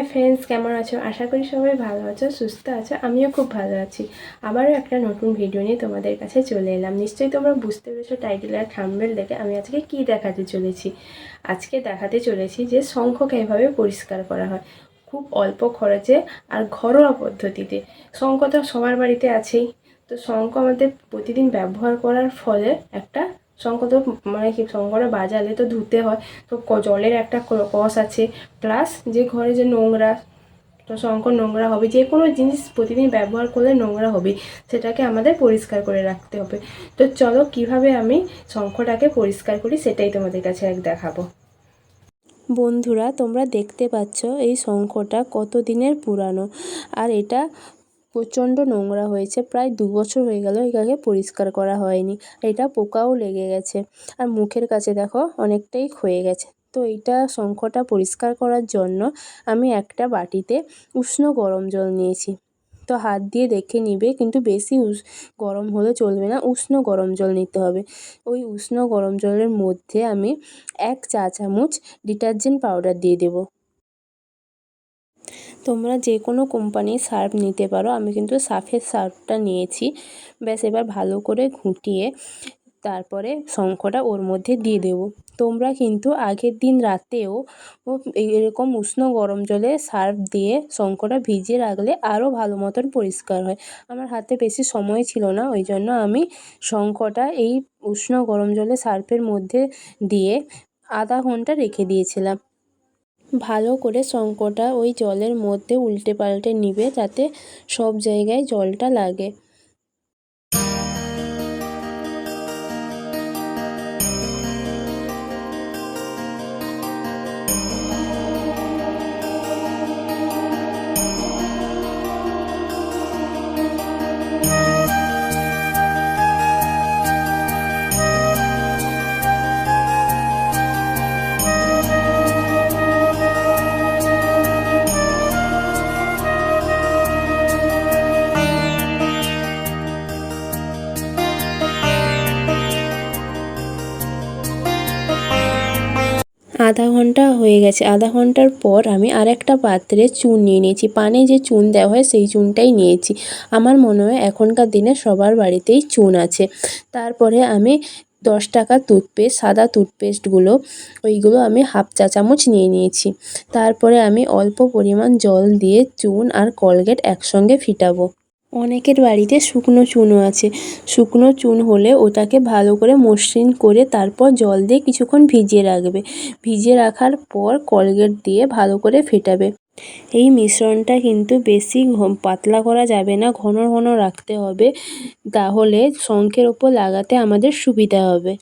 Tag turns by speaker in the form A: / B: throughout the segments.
A: Hi friends কেমন আছো? আশা করি সবাই ভালো আছো, সুস্থ আছো, আমিও খুব ভালো আছি। আবারও একটা নতুন ভিডিও নিয়ে তোমাদের কাছে চলে এলাম। নিশ্চয়ই তোমরা বুঝতে পেরেছ টাইটেল আর থাম্বেল দেখে আমি আজকে কি দেখাতে চলেছি। আজকে দেখাতে চলেছি যে শঙ্খ কীভাবে পরিষ্কার করা হয়। খুব অল্প খরচে আর ঘরোয়া পদ্ধতিতে। শঙ্খ তো সবার বাড়িতে আছেই। তো শঙ্খ আমাদের প্রতিদিন ব্যবহার করার ফলে একটা শঙ্খ তো মানে কি শঙ্খটা বাজালে তো ধুতে হয়, তো জলের একটা কস আছে। প্লাস যে ঘরে যে নোংরা, তো শঙ্খ নোংরা হবে, যে কোনো জিনিস প্রতিদিন ব্যবহার করলে নোংরা হবে, সেটাকে আমাদের পরিষ্কার করে রাখতে হবে। তো চলো কীভাবে আমি শঙ্খটাকে পরিষ্কার করি, সেটাই তোমাদের কাছে এক দেখাবো। বন্ধুরা, তোমরা দেখতে পাচ্ছ এই শঙ্খটা কত দিনের পুরানো, আর এটা প্রচণ্ড নোংরা হয়েছে। প্রায় দু বছর হয়ে গেল এটাকে পরিষ্কার করা হয়নি। এটা পোকাও লেগে গেছে। আর মুখের কাছে দেখো, অনেকটাই ক্ষয়ে গেছে। তো এইটা শঙ্খটা পরিষ্কার করার জন্য আমি একটা বাটিতে উষ্ণ গরম জল নিয়েছি। তো হাত দিয়ে দেখে নিবে, কিন্তু বেশি গরম হলে চলবে না। উষ্ণ গরম জল নিতে হবে। ওই উষ্ণ গরম জলের মধ্যে আমি এক চা চামচ ডিটারজেন্ট পাউডার দিয়ে দেবো। তোমরা যে কোনো কোম্পানির সার্ফ নিতে পারো। আমি কিন্তু সার্ফের সার্ফটা নিয়েছি। ব্যাস, এবার ভালো করে ঘুটিয়ে তারপরে শঙ্খটা ওর মধ্যে দিয়ে দেবো। তোমরা কিন্তু আগের দিন রাতেও এরকম উষ্ণ গরম জলে সার্ফ দিয়ে শঙ্খটা ভিজিয়ে রাখলে আরও ভালো মতন পরিষ্কার হয়। আমার হাতে বেশি সময় ছিল না, ওই জন্য আমি শঙ্খটা এই উষ্ণ গরম জলে সার্ফের মধ্যে দিয়ে আধা ঘণ্টা রেখে দিয়েছিলাম। ভালো করে শঙ্খটা ওই জলের মধ্যে উল্টে পাল্টে নিবে যাতে সব জায়গায় জলটা লাগে। আধা ঘণ্টা হয়ে গেছে। আধা ঘণ্টার পর আমি আর একটা পাত্রে চুন নিয়ে নিয়েছি। পানে যে চুন দেওয়া হয় সেই চুনটাই নিয়েছি। আমার মনে হয় এখনকার দিনে সবার বাড়িতেই চুন আছে। তারপরে আমি দশ টাকার টুথপেস্ট সাদা টুথপেস্টগুলো ওইগুলো আমি হাফ চা চামচ নিয়ে নিয়েছি। তারপরে আমি অল্প পরিমাণ জল দিয়ে চুন আর কলগেট একসঙ্গে ফিটাবো। অনেকের বাড়িতে শুকনো চুনও আছে। শুকনো চুন হলে ওটাকে ভালো করে মসৃণ করে তারপর জল দিয়ে কিছুক্ষণ ভিজিয়ে রাখবে। ভিজিয়ে রাখার পর কলগেট দিয়ে ভালো করে ফেটাবে। এই মিশ্রণটা কিন্তু বেশি পাতলা করা যাবে না, ঘন ঘন রাখতে হবে। তাহলে শঙ্খের ওপর লাগাতে আমাদের সুবিধা হবে।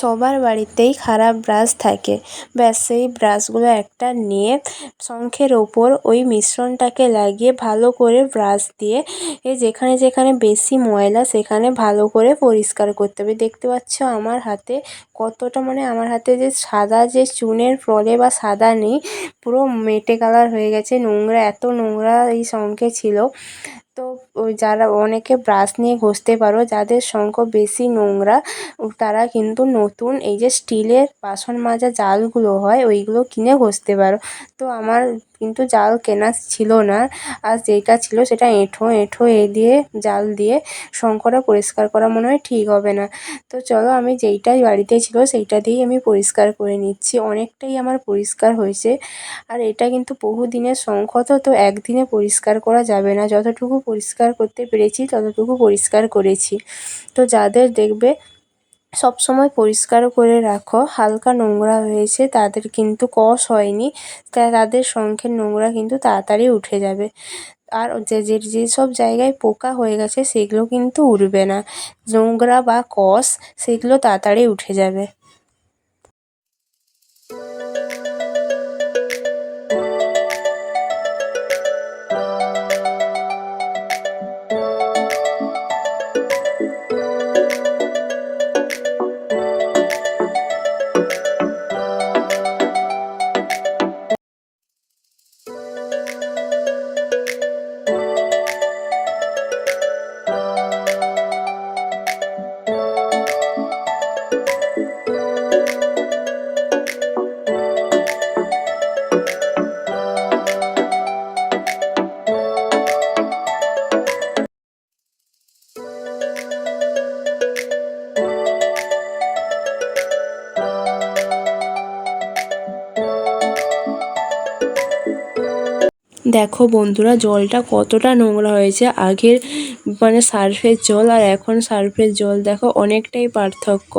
A: সবার বাড়িতেই খারাপ ব্রাশ থাকে। ব্যাস, সেই ব্রাশগুলো একটা নিয়ে শঙ্খের ওপর ওই মিশ্রণটাকে লাগিয়ে ভালো করে ব্রাশ দিয়ে এ যেখানে যেখানে বেশি ময়লা সেখানে ভালো করে পরিষ্কার করতে হবে। দেখতে পাচ্ছ আমার হাতে কতটা মানে আমার হাতে যে সাদা যে চুনের ফলে বা সাদা নেই, পুরো মেটে কালার হয়ে গেছে। নোংরা, এত নোংরা এই শঙ্খে ছিল। ওই যারা অনেকে ব্রাশ নিয়ে ঘষতে পারো, যাদের শঙ্খ বেশি নোংরা, তারা কিন্তু নতুন এই যে স্টিলের বাসন মাজা জালগুলো হয়, ওইগুলো কিনে ঘষতে পারো। তো আমার কিন্তু জাল কেনা ছিল না। আর যেটা ছিল সেটা এঁঠো এঁঠো এ দিয়ে, জাল দিয়ে শঙ্খটা পরিষ্কার করা মনে হয় ঠিক হবে না। তো চলো আমি যেইটাই বাড়িতে ছিল সেইটা দিয়েই আমি পরিষ্কার করে নিচ্ছি। অনেকটাই আমার পরিষ্কার হয়েছে। আর এটা কিন্তু বহুদিনের শঙ্খ, তো তো একদিনে পরিষ্কার করা যাবে না। যতটুকু পরিষ্কার করতে পেরেছি, ততটুকু পরিষ্কার করেছি। তো যাদের দেখবে সবসময় পরিষ্কার করে রাখো। হালকা নোংরা হয়েছে, তাদের কিন্তু কষ হয়নি। তাদের শঙ্খের নোংরা কিন্তু তাড়াতাড়ি উঠে যাবে। আর যে যে যেসব জায়গায় পোকা হয়ে গেছে, সেগুলো কিন্তু উঠবে না। নোংরা বা কষ, সেগুলো তাড়াতাড়ি উঠে যাবে। দেখো বন্ধুরা, জলটা কতটা নোংরা হয়েছে। আগের মানে সার্ফের জল আর এখন সার্ফের জল, দেখো অনেকটাই পার্থক্য।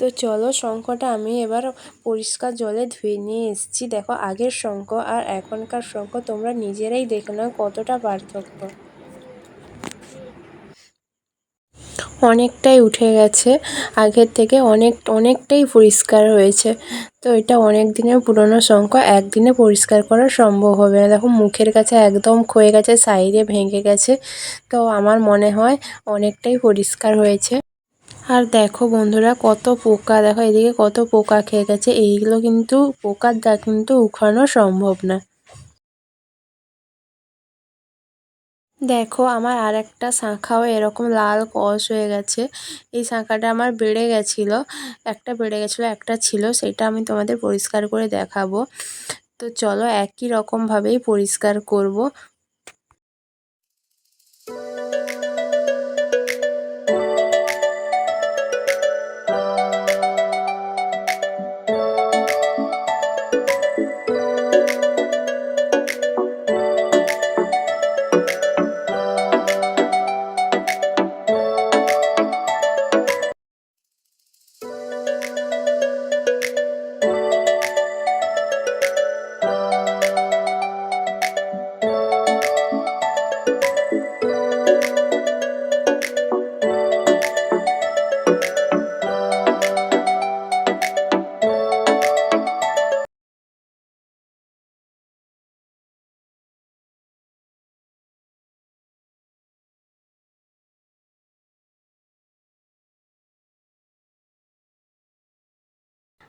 A: তো চলো শঙ্খটা আমি এবার পরিষ্কার জলে ধুয়ে নিয়ে এসেছি। দেখো আগের শঙ্খ আর এখনকার শঙ্খ, তোমরা নিজেরাই দেখে নাও কতটা পার্থক্য। অনেকটাই উঠে গেছে। আগের থেকে অনেক, অনেকটাই পরিষ্কার হয়েছে। তো এটা অনেক দিনের পুরনো শঙ্খ, একদিনে পরিষ্কার করা সম্ভব হবে না। দেখো, মুখের কাছে একদম ক্ষয়ে গেছে, সাইডে ভেঙে গেছে। তো আমার মনে হয় অনেকটাই পরিষ্কার হয়েছে। আর দেখো বন্ধুরা, কত পোকা, দেখো এদিকে কত পোকা খেয়ে গেছে। এইগুলো কিন্তু পোকার দাগ কিন্তু উখানো সম্ভব না। দেখো, আমার আর একটা শাঁখাও এরকম লাল কস হয়ে গেছে। এই শাঁখাটা আমার বেড়ে গেছিল, একটা বেড়ে গেছিল, একটা ছিল, সেটা আমি তোমাদের পরিষ্কার করে দেখাবো। তো চলো একই রকমভাবেই পরিষ্কার করব।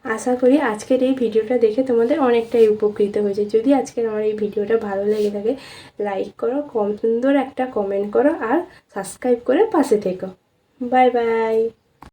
A: আশা করি আজকের এই ভিডিওটা দেখে তোমাদের অনেকটাই উপকৃত হয়েছে। যদি আজকের আমার এই ভিডিওটা ভালো লেগে থাকে লাইক করো, কম সুন্দর একটা কমেন্ট করো আর সাবস্ক্রাইব করে পাশে থেকো। Bye bye